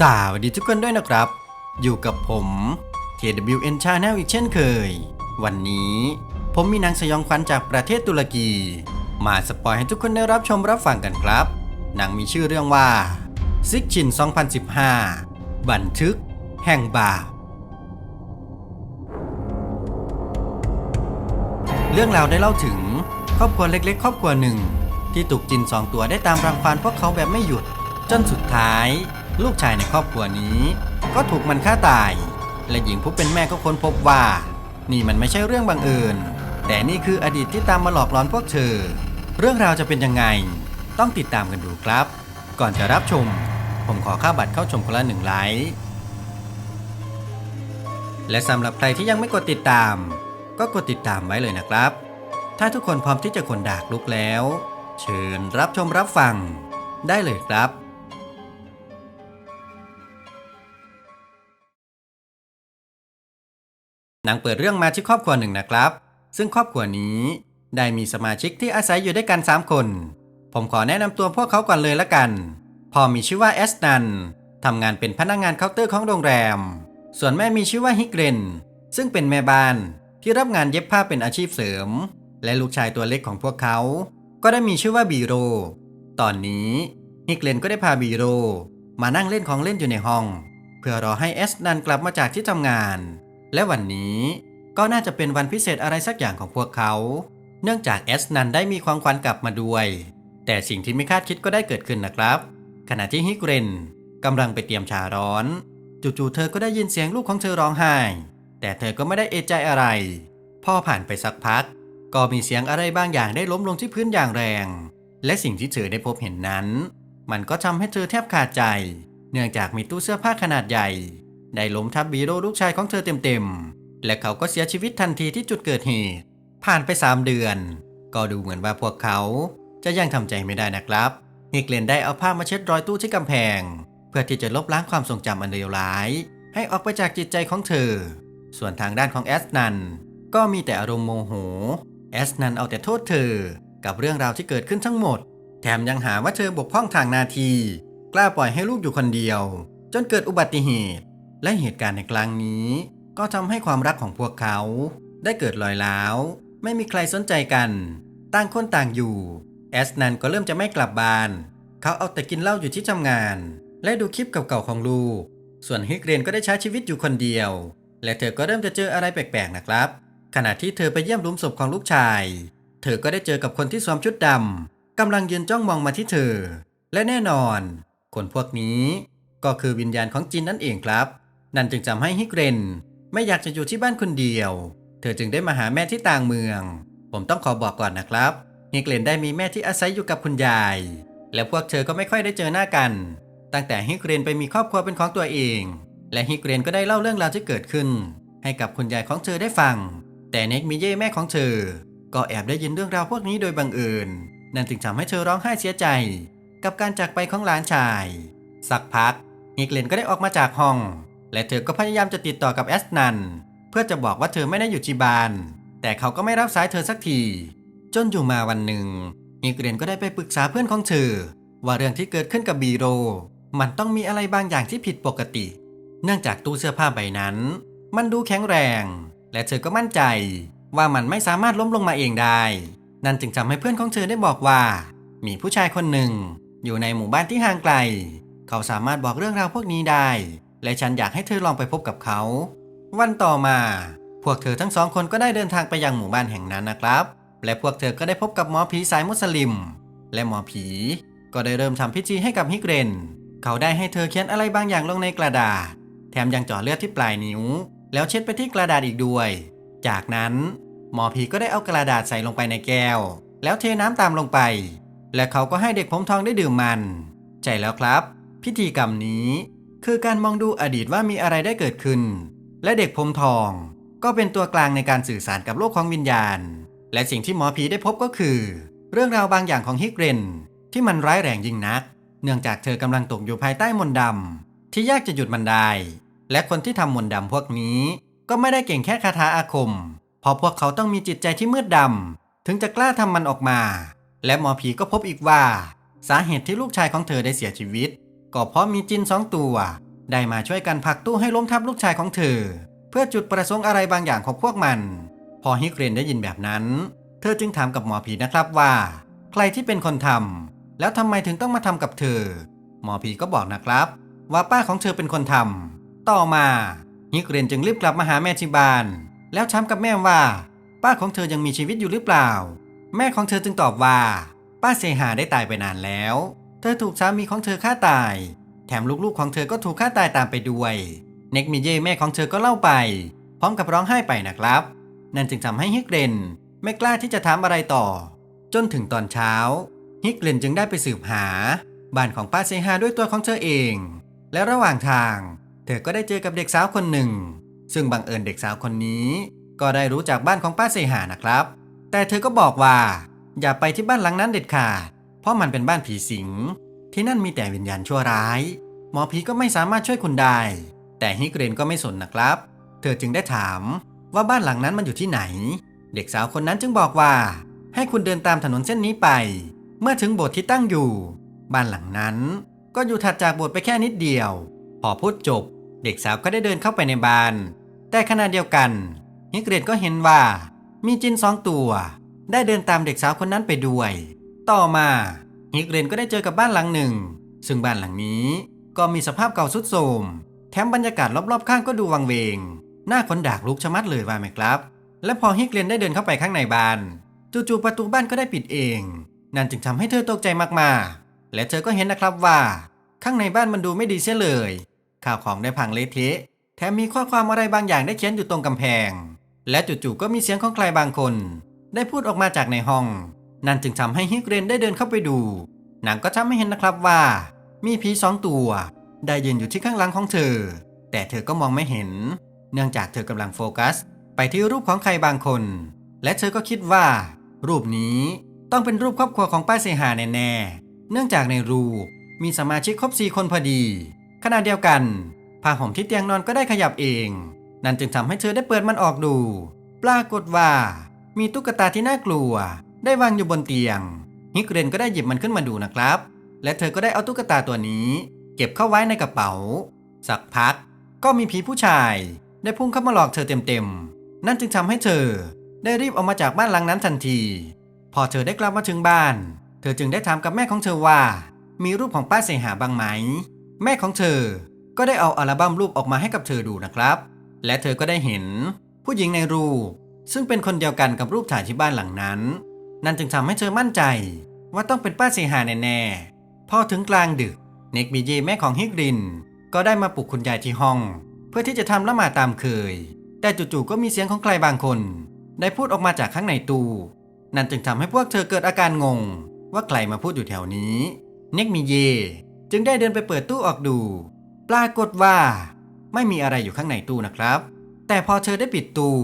สวัสดีทุกคนด้วยนะครับ อยู่กับผม KWN Channel อีกเช่นเคย วันนี้ผมมีนังสยองขวัญจากประเทศตุรกี มาสปอยให้ทุกคนได้รับชมรับฟังกันครับหนังมีชื่อเรื่องว่าซิกชิน 2015 บันทึก แห่งบาปเรื่องราวได้เล่าถึงครอบครัวเล็กๆ ครอบครัวหนึ่ง ที่ถูกจินสองตัวได้ตามรังควานพวกเขาแบบไม่หยุด จนสุดท้าย ลูกชายในครอบครัวนี้ ก็ถูกมันฆ่าตาย และหญิงผู้เป็นแม่ก็ค้นพบว่า นี่มันไม่ใช่เรื่องบังเอิญ แต่นี่คืออดีตที่ตามมาหลอกหลอนพวกเธอ เรื่องราวจะเป็นยังไง ต้องติดตามกันดูครับ ก่อนจะรับชม ผมขอค่าบัตรเข้าชมคนละหนึ่งไลค์และสำหรับใครที่ยังไม่กดติดตาม ก็กดติดตามไว้เลยนะครับ ถ้าทุกคนพร้อมที่จะขนดากลุกแล้ว เชิญรับชมรับฟัง ได้เลยครับ หนังเปิดเรื่องมาที่ครอบครัวหนึ่งนะครับ ซึ่งครอบครัวนี้ได้มีสมาชิกที่อาศัยอยู่ด้วยกัน 3 คน ผมขอแนะนำตัวพวกเขาก่อนเลยละกันพ่อมีชื่อว่าแอสนันทำงานเป็นพนักงานเคาน์เตอร์ของโรงแรม ส่วนแม่มีชื่อว่าฮิกเรน ซึ่งเป็นแม่บ้านที่รับงานเย็บผ้าเป็นอาชีพเสริม และลูกชายตัวเล็กของพวกเขา ก็ได้มีชื่อว่าบีโร ตอนนี้ฮิกเรนก็ได้พาบีโร มานั่งเล่นของเล่นอยู่ในห้อง เพื่อรอให้แอสนันกลับมาจากที่ทำงาน และวันนี้ก็น่าจะเป็นวันพิเศษอะไรสักอย่างของพวกเขา เนื่องจากแอสนันได้มีความขวัญกลับมาด้วย แต่สิ่งที่ไม่คาดคิดก็ได้เกิดขึ้นนะครับ ขณะที่ฮิกเรนกำลังไปเตรียมชาร้อน จู่ๆเธอก็ได้ยินเสียงลูกของเธอร้องไห้ แต่เธอก็ไม่ได้เอะใจอะไร พ่อผ่านไปสักพัก ก็มีเสียงอะไรบางอย่างได้ล้มลงที่พื้นอย่างแรง และสิ่งที่เธอได้พบเห็นนั้น มันก็ทำให้เธอแทบขาดใจ เนื่องจากมีตู้เสื้อผ้าขนาดใหญ่ ได้ล้มทับบีโรลูกชายของเธอเต็มๆ และเขาก็เสียชีวิตทันทีที่จุดเกิดเหตุ ผ่านไป 3 เดือน ก็ดูเหมือนว่าพวกเขาจะยังทำใจไม่ได้นะครับฮิกเลนได้เอาผ้ามาเช็ดรอยตู้ที่กำแพง เพื่อที่จะลบล้างความทรงจำอันเลวร้าย ให้ออกไปจากจิตใจของเธอ ส่วนทางด้านของแอสนันก็มีแต่อารมณ์โมโห แอสนันเอาแต่โทษเธอ กับเรื่องราวที่เกิดขึ้นทั้งหมด แถมยังหาว่าเธอบกพร่องทางนาที กล้าปล่อยให้ลูกอยู่คนเดียว จนเกิดอุบัติเหตุ และเหตุการณ์ในครั้งนี้ ก็ทำให้ความรักของพวกเขา ได้เกิดลอยล้าวไม่มีใครสนใจกัน ต่างคนต่างอยู่ แอสนันก็เริ่มจะไม่กลับบ้าน เขาเอาแต่กินเหล้าอยู่ที่ทำงาน และดูคลิปเก่าๆของลูก ส่วนฮิกเรนก็ได้ใช้ชีวิตอยู่คนเดียว และเธอก็เริ่มจะเจออะไรแปลกๆนะครับ ขณะที่เธอไปเยี่ยมลุมศพของลูกชาย เธอก็ได้เจอกับคนที่สวมชุดดำกำลังยืนจ้องมองมาที่เธอ และแน่นอน คนพวกนี้ ก็คือวิญญาณของจินนั่นเองครับ นั่นจึงทำให้ฮิกเรนไม่อยากจะอยู่ที่บ้านคนเดียว เธอจึงได้มาหาแม่ที่ต่างเมือง ผมต้องขอบอกก่อนนะครับฮิกเรนได้มีแม่ที่อาศัยอยู่กับคุณยาย และพวกเธอก็ไม่ค่อยได้เจอหน้ากัน ตั้งแต่ฮิกเรนไปมีครอบครัวเป็นของตัวเอง และฮิกเรนก็ได้เล่าเรื่องราวที่เกิดขึ้น ให้กับคุณยายของเธอได้ฟัง แต่เน็กมิเย่แม่ของเธอ ก็แอบได้ยินเรื่องราวพวกนี้โดยบังเอิญ นั่นจึงทำให้เธอร้องไห้เสียใจ กับการจากไปของหลานชาย สักพักฮิกเลนก็ได้ออกมาจากห้อง และเธอก็พยายามจะติดต่อกับแอสนัน เพื่อจะบอกว่าเธอไม่ได้อยู่ที่บ้าน แต่เขาก็ไม่รับสายเธอสักที จนอยู่มาวันหนึ่งฮิกเลนก็ได้ไปปรึกษาเพื่อนของเธอ ว่าเรื่องที่เกิดขึ้นกับบีโร มันต้องมีอะไรบางอย่างที่ผิดปกติ เนื่องจากตู้เสื้อผ้าใบนั้น มันดูแข็งแรง และเธอก็มั่นใจ ว่ามันไม่สามารถล้มลงมาเองได้ นั่นจึงทำให้เพื่อนของเธอได้บอกว่า มีผู้ชายคนหนึ่ง อยู่ในหมู่บ้านที่ห่างไกล เขาสามารถบอกเรื่องราวพวกนี้ได้ และฉันอยากให้เธอลองไปพบกับเขา วันต่อมา พวกเธอทั้งสองคนก็ได้เดินทางไปยังหมู่บ้านแห่งนั้นนะครับ และพวกเธอก็ได้พบกับหมอผีสายมุสลิม และหมอผี ก็ได้เริ่มทำพิธีให้กับฮิกเรน เขาได้ให้เธอเขียนอะไรบางอย่างลงในกระดาษ แถมยังเจาะเลือดที่ปลายนิ้ว แล้วเช็ดไปที่กระดาษอีกด้วย จากนั้นหมอผีก็ได้เอากระดาษใส่ลงไปในแก้ว แล้วเทน้ำตามลงไป และเขาก็ให้เด็กผมทองได้ดื่มมัน ใช่แล้วครับ พิธีกรรมนี้ คือการมองดูอดีตว่ามีอะไรได้เกิดขึ้น และเด็กผมทอง ก็เป็นตัวกลางในการสื่อสารกับโลกของวิญญาณ และสิ่งที่หมอผีได้พบก็คือ เรื่องราวบางอย่างของฮิกเรน ที่มันร้ายแรงยิ่งนัก เนื่องจากเธอกำลังตกอยู่ภายใต้มนต์ดำที่ยากจะหยุดมันได้ และคนที่ทำมนต์ดำพวกนี้ ก็ไม่ได้เก่งแค่คาถาอาคม เพราะพวกเขาต้องมีจิตใจที่มืดดำถึงจะกล้าทำมันออกมา และหมอผีก็พบอีกว่า สาเหตุที่ลูกชายของเธอได้เสียชีวิต ก็เพราะมีจินสองตัว ได้มาช่วยกันผลักตู้ให้ล้มทับลูกชายของเธอ เพื่อจุดประสงค์อะไรบางอย่างของพวกมัน พอฮิกเรนได้ยินแบบนั้น เธอจึงถามกับหมอผีนะครับว่า ใครที่เป็นคนทำแล้วทำไมถึงต้องมาทำกับเธอ หมอผีก็บอกนะครับ ว่าป้าของเธอเป็นคนทำต่อมาฮิกเรนจึงรีบกลับมาหาแม่ที่บ้าน แล้วถามกับแม่ว่า ป้าของเธอยังมีชีวิตอยู่หรือเปล่า แม่ของเธอจึงตอบว่า ป้าเซฮาได้ตายไปนานแล้ว เธอถูกสามีของเธอฆ่าตาย แถมลูกๆของเธอก็ถูกฆ่าตายตามไปด้วย เน็กมิเย่แม่ของเธอก็เล่าไป พร้อมกับร้องไห้ไปนะครับ นั่นจึงทำให้ฮิกเรนไม่กล้าที่จะถามอะไรต่อ จนถึงตอนเช้า ฮิกเรนจึงได้ไปสืบหา บ้านของป้าเซฮาด้วยตัวของเธอเอง และระหว่างทาง เธอก็ได้เจอกับเด็กสาวคนหนึ่ง ซึ่งบังเอิญเด็กสาวคนนี้ ก็ได้รู้จากบ้านของป้าเซฮานะครับ แต่เธอก็บอกว่า อย่าไปที่บ้านหลังนั้นเด็ดขาด เพราะมันเป็นบ้านผีสิง ที่นั่นมีแต่วิญญาณชั่วร้าย หมอผีก็ไม่สามารถช่วยคุณได้ แต่ฮิกเรนก็ไม่สนนะครับ เธอจึงได้ถามว่าบ้านหลังนั้นมันอยู่ที่ไหน เด็กสาวคนนั้นจึงบอกว่า ให้คุณเดินตามถนนเส้นนี้ไป เมื่อถึงโบสถ์ที่ตั้งอยู่ บ้านหลังนั้น ก็อยู่ถัดจากโบสถ์ไปแค่นิดเดียว พอพูดจบ เด็กสาวก็ได้เดินเข้าไปในบ้าน แต่ขณะเดียวกันฮิกเรนก็เห็นว่ามีจินสองตัว ได้เดินตามเด็กสาวคนนั้นไปด้วย ต่อมาฮิกเรนก็ได้เจอกับบ้านหลังหนึ่ง ซึ่งบ้านหลังนี้ก็มีสภาพเก่าสุดโทรมแถมบรรยากาศรอบๆข้างก็ดูวังเวง หน้าคนดากลุกชะมัดเลยว่าไหมครับ และพอฮิกเรนได้เดินเข้าไปข้างในบ้านจู่ๆประตูบ้านก็ได้ปิดเอง นั่นจึงทำให้เธอตกใจมากๆ และเธอก็เห็นนะครับว่า ข้างในบ้านมันดูไม่ดีเสียเลย ข้าวของได้พังเละเทะแถมมีข้อความอะไรบางอย่างได้เขียนอยู่ตรงกำแพง และจู่ๆก็มีเสียงของใครบางคน ได้พูดออกมาจากในห้อง นั่นจึงทำให้ฮิกเรนได้เดินเข้าไปดูนังก็ทำให้เห็นนะครับว่า มีผีสองตัว ได้ยืนอยู่ที่ข้างหลังของเธอ แต่เธอก็มองไม่เห็น เนื่องจากเธอกำลังโฟกัส ไปที่รูปของใครบางคน และเธอก็คิดว่า รูปนี้ต้องเป็นรูปครอบครัวของป้าเซฮาแน่ๆ เนื่องจากในรูปมีสมาชิกครบสี่คนพอดี ขณะเดียวกันผ้าห่มที่เตียงนอนก็ได้ขยับเอง นั่นจึงทำให้เธอได้เปิดมันออกดู ปรากฏว่า มีตุ๊กตาที่น่ากลัว ได้วางอยู่บนเตียง ฮิกเรนก็ได้หยิบมันขึ้นมาดูนะครับ และเธอก็ได้เอาตุ๊กตาตัวนี้ เก็บเข้าไว้ในกระเป๋า สักพัก ก็มีผีผู้ชาย ได้พุ่งเข้ามาหลอกเธอเต็มๆ นั่นจึงทำให้เธอ ได้รีบออกมาจากบ้านหลังนั้นทันที พอเธอได้กลับมาถึงบ้าน เธอจึงได้ถามกับแม่ของเธอว่า มีรูปของป้าเสหาบ้างไหม แม่ของเธอ ก็ได้เอาอัลบั้มรูปออกมาให้กับเธอดูนะครับ และเธอก็ได้เห็น ผู้หญิงในรูปซึ่งเป็นคนเดียวกันกับรูปถ่ายที่บ้านหลังนั้น นั่นจึงทำให้เธอมั่นใจว่าต้องเป็นป้าเสียหาแน่ๆ พอถึงกลางดึก เนกบีเยแม่ของฮิกริน ก็ได้มาปลุกคุณยายที่ห้อง เพื่อที่จะทำละหมาดตามเคย แต่จู่ๆก็มีเสียงของใครบางคน ได้พูดออกมาจากข้างในตู้ นั่นจึงทำให้พวกเธอเกิดอาการงง ว่าใครมาพูดอยู่แถวนี้ เนกมีเย จึงได้เดินไปเปิดตู้ออกดู ปรากฏว่า ไม่มีอะไรอยู่ข้างในตู้นะครับ แต่พอเธอได้ปิดตู้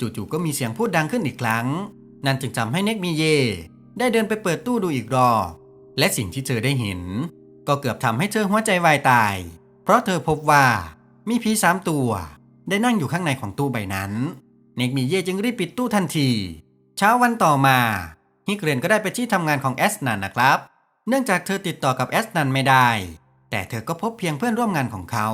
จู่ๆก็มีเสียงพูดดังขึ้นอีกครั้ง นั่นจึงทำให้เนกมีเย ได้เดินไปเปิดตู้ดูอีกรอบและสิ่งที่เธอได้เห็น ก็เกือบทำให้เธอหัวใจวายตาย เพราะเธอพบว่ามีผีสามตัว ได้นั่งอยู่ข้างในของตู้ใบนั้น เนกมีเย่จึงรีบปิดตู้ทันที เช้าวันต่อมาฮิกเรนก็ได้ไปที่ทำงานของแอสนันนะครับ เนื่องจากเธอติดต่อกับแอสนันไม่ได้ แต่เธอก็พบเพียงเพื่อนร่วมงานของเขา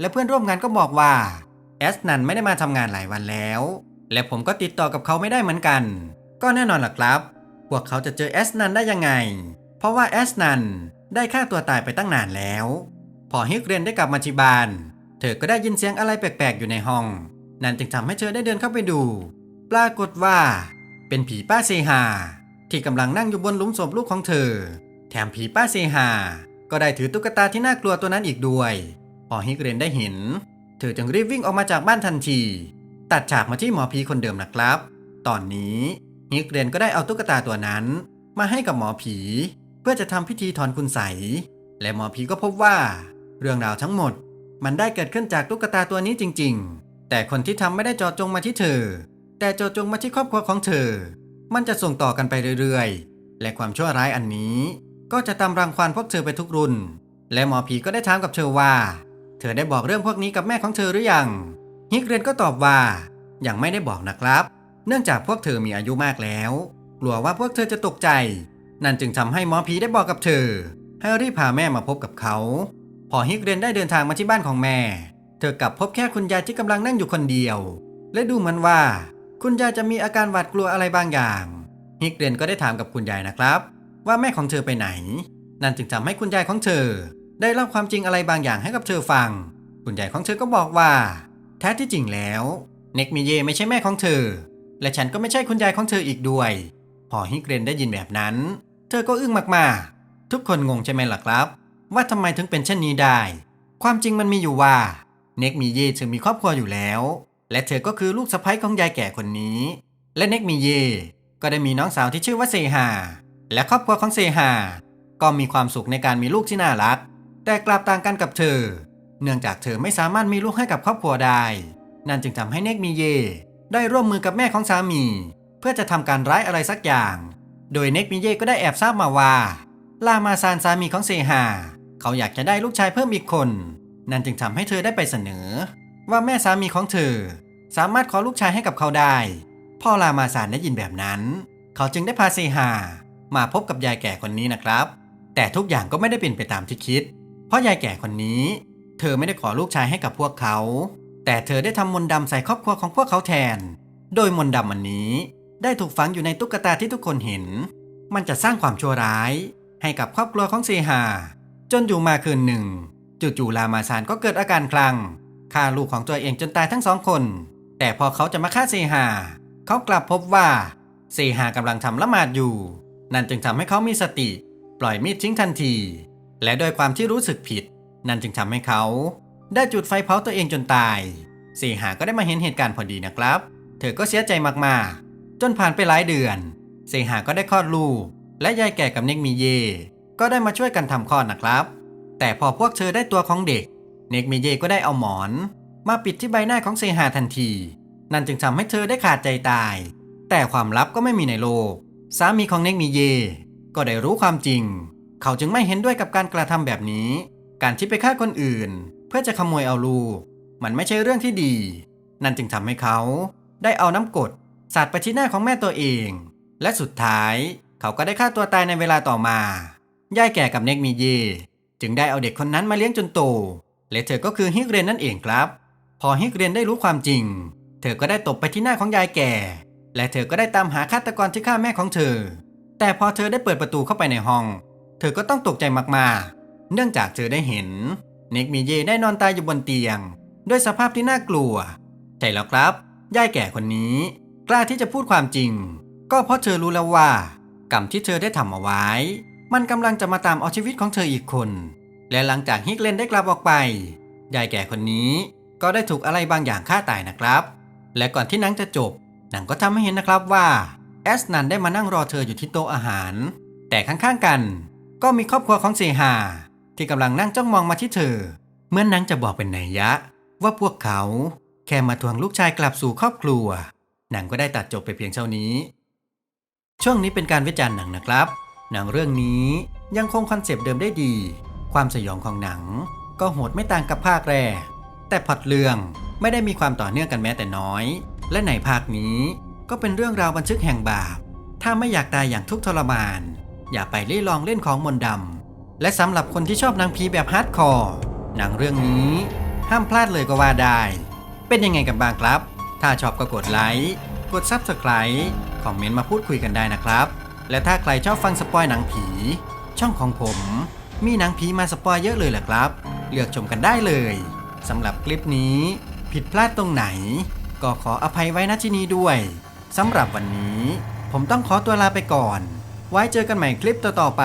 และเพื่อนร่วมงานก็บอกว่าแอสนันไม่ได้มาทำงานหลายวันแล้ว และผมก็ติดต่อกับเขาไม่ได้เหมือนกัน ก็แน่นอนล่ะครับ พวกเขาจะเจอแอสนันได้ยังไง เพราะว่าแอสนันได้ฆ่าตัวตายไปตั้งนานแล้ว พอฮิกเรนได้กลับมาที่บ้าน เธอก็ได้ยินเสียงอะไรแปลกๆ อยู่ในห้อง นั่นจึงทำให้เธอได้เดินเข้าไปดู ปรากฏว่า เป็นผีป้าเซฮาที่กำลังนั่งอยู่บนหลุมศพลูกของเธอ แถมผีป้าเซฮาก็ได้ถือตุ๊กตาที่น่ากลัวตัวนั้นอีกด้วย พอฮิกเรนได้เห็น เธอจึงรีบวิ่งออกมาจากบ้านทันที ตัดฉากมาที่หมอผีคนเดิมนะครับ ตอนนี้ฮิกเรนก็ได้เอาตุ๊กตาตัวนั้น มาให้กับหมอผี เพื่อจะทำพิธีถอนคุณใส และหมอผีก็พบว่า เรื่องราวทั้งหมด มันได้เกิดขึ้นจากตุ๊กตาตัวนี้จริง ๆ แต่คนที่ทำไม่ได้จาะจงมาที่เธอ แต่จาะจงมาที่ครอบครัวของเธอ มันจะส่งต่อกันไปเรื่อยๆ และความชั่วร้ายอันนี้ ก็จะตามรังควานพวกเธอไปทุกรุ่น และหมอผีก็ได้ถามกับเธอว่า เธอได้บอกเรื่องพวกนี้กับแม่ของเธอหรือยัง ฮิกเรียนก็ตอบว่า ยังไม่ได้บอกนะครับ เนื่องจากพวกเธอมีอายุมากแล้ว กลัวว่าพวกเธอจะตกใจ นั่นจึงทำให้หมอผีได้บอกกับเธอ ให้รีบพาแม่มาพบกับเขา พอฮิกเรียนได้เดินทางมาที่บ้านของแม่ เธอกลับพบแค่คุณยายที่กำลังนั่งอยู่คนเดียว และดูเหมือนว่า คุณยายจะมีอาการหวาดกลัวอะไรบางอย่างฮิกเรียนก็ได้ถามกับคุณยายนะครับ ว่าแม่ของเธอไปไหน นั่นจึงทำให้คุณยายของเธอ ได้เล่าความจริงอะไรบางอย่างให้กับเธอฟัง คุณยายของเธอก็บอกว่า แท้ที่จริงแล้ว เน็กมิเยไม่ใช่แม่ของเธอ และฉันก็ไม่ใช่คุณยายของเธออีกด้วย พอฮิเกเรนได้ยินแบบนั้น เธอก็อึ้งมากๆ ทุกคนงงใช่ไหมล่ะครับ ว่าทำไมถึงเป็นเช่นนี้ได้ ความจริงมันมีอยู่ว่า เน็กมีเย่เธอมีครอบครัวอยู่แล้ว และเธอก็คือลูกสะใภ้ของยายแก่คนนี้ และเน็กมีเย่ก็ได้มีน้องสาวที่ชื่อว่าเซฮาและครอบครัวของเซฮาก็มีความสุขในการมีลูกที่น่ารัก แต่กลับต่างกันกับเธอ เนื่องจากเธอไม่สามารถมีลูกให้กับครอบครัวได้ นั่นจึงทำให้เนกมีเย่ได้ร่วมมือกับแม่ของสามี เพื่อจะทำการร้ายอะไรสักอย่าง โดยเนกมิเย่ก็ได้แอบทราบมาว่า ลามาซานสามีของเซฮาเขาอยากจะได้ลูกชายเพิ่มอีกคน นั่นจึงทำให้เธอได้ไปเสนอ ว่าแม่สามีของเธอ สามารถขอลูกชายให้กับเขาได้ พ่อลามาซานได้ยินแบบนั้น เขาจึงได้พาเซฮามาพบกับยายแก่คนนี้นะครับ แต่ทุกอย่างก็ไม่ได้เป็นไปตามที่คิด เพราะยายแก่คนนี้ เธอไม่ได้ขอลูกชายให้กับพวกเขา แต่เธอได้ทำมนต์ดำใส่ครอบครัวของพวกเขาแทน โดยมนต์ดำอันนี้ ได้ถูกฝังอยู่ในตุ๊กตาที่ทุกคนเห็น มันจะสร้างความชั่วร้าย ให้กับครอบครัวของเซฮาจนอยู่มาคืนหนึ่ง จู่ๆลามาซานก็เกิดอาการคลั่งฆ่าลูกของตัวเองจนตายทั้งสองคน แต่พอเขาจะมาฆ่าเซฮาเขากลับพบว่าเซฮากำลังทำละหมาดอยู่ นั่นจึงทำให้เขามีสติ ปล่อยมีดทิ้งทันที และด้วยความที่รู้สึกผิด นั่นจึงทำให้เขาได้จุดไฟเผาตัวเองจนตายเซฮาก็ได้มาเห็นเหตุการณ์พอดีนะครับ เธอก็เสียใจมากๆ จนผ่านไปหลายเดือนเซฮาก็ได้คลอดลูก และยายแก่กับเนกมีเย ก็ได้มาช่วยกันทำคลอดนะครับ แต่พอพวกเธอได้ตัวของเด็ก เนกมีเยก็ได้เอาหมอน มาปิดที่ใบหน้าของเซฮาทันที นั่นจึงทำให้เธอได้ขาดใจตาย แต่ความลับก็ไม่มีในโลก สามีของเนกมีเย ก็ได้รู้ความจริง เขาจึงไม่เห็นด้วยกับการกระทำแบบนี้ การที่ไปฆ่าคนอื่น เพื่อจะขโมยเอาลูก มันไม่ใช่เรื่องที่ดี นั่นจึงทำให้เขา ได้เอาน้ำกรดสาดไปที่หน้าของแม่ตัวเอง และสุดท้ายเขาก็ได้ฆ่าตัวตายในเวลาต่อมายายแก่กับเนกมีเย จึงได้เอาเด็กคนนั้นมาเลี้ยงจนโต และเธอก็คือฮิกเรนนั่นเองครับ พอฮิกเรนได้รู้ความจริง เธอก็ได้ตบไปที่หน้าของยายแก่ และเธอก็ได้ตามหาฆาตกรที่ฆ่าแม่ของเธอ แต่พอเธอได้เปิดประตูเข้าไปในห้อง เธอก็ต้องตกใจมากๆ เนื่องจากเธอได้เห็น เนกมีเยได้นอนตายอยู่บนเตียง ด้วยสภาพที่น่ากลัว ใช่แล้วครับยายแก่คนนี้ กล้าที่จะพูดความจริง ก็เพราะเธอรู้แล้วว่า กรรมที่เธอได้ทำเอาไว้ มันกำลังจะมาตามเอาชีวิตของเธออีกคน และหลังจากฮิกเลนได้กลับออกไปยายแก่คนนี้ก็ได้ถูกอะไรบางอย่างฆ่าตายนะครับ และก่อนที่หนังจะจบ หนังก็ทำให้เห็นนะครับว่าแอสนันได้มานั่งรอเธออยู่ที่โต๊ะอาหาร แต่ข้างๆกัน ก็มีครอบครัวของเซฮา ที่กำลังนั่งจ้องมองมาที่เธอ เมื่อนนังจะบอกเป็นนัยยะ ว่าพวกเขาแค่มาทวงลูกชายกลับสู่ครอบครัว หนังก็ได้ตัดจบไปเพียงเท่านี้ ช่วงนี้เป็นการวิจารณ์หนังนะครับ หนังเรื่องนี้ยังคงคอนเซปต์เดิมได้ดี ความสยองของหนัง ก็โหดไม่ต่างกับภาคแรก แต่พอตเรื่องไม่ได้มีความต่อเนื่องกันแม้แต่น้อย และในภาคนี้ก็เป็นเรื่องราวบันทึกแห่งบาป ถ้าไม่อยากตายอย่างทุกข์ทรมาน อย่าไปเล่ลองเล่นของมนต์ดำ และสำหรับคนที่ชอบหนังผีแบบฮาร์ดคอร์หนังเรื่องนี้ห้ามพลาดเลยก็ว่าได้ เป็นยังไงกันบ้างครับ ถ้าชอบก็กดไลค์กด Subscribe คอมเมนต์มาพูดคุยกันได้นะครับ และถ้าใครชอบฟังสปอยหนังผี ช่องของผม มีหนังผีมาสปอยเยอะเลยแหละครับ เลือกชมกันได้เลยสำหรับคลิปนี้ ผิดพลาดตรงไหน ก็ขออภัยไว้ณที่นี้ด้วยสำหรับวันนี้ ผมต้องขอตัวลาไปก่อน ไว้เจอกันใหม่คลิปต่อๆไป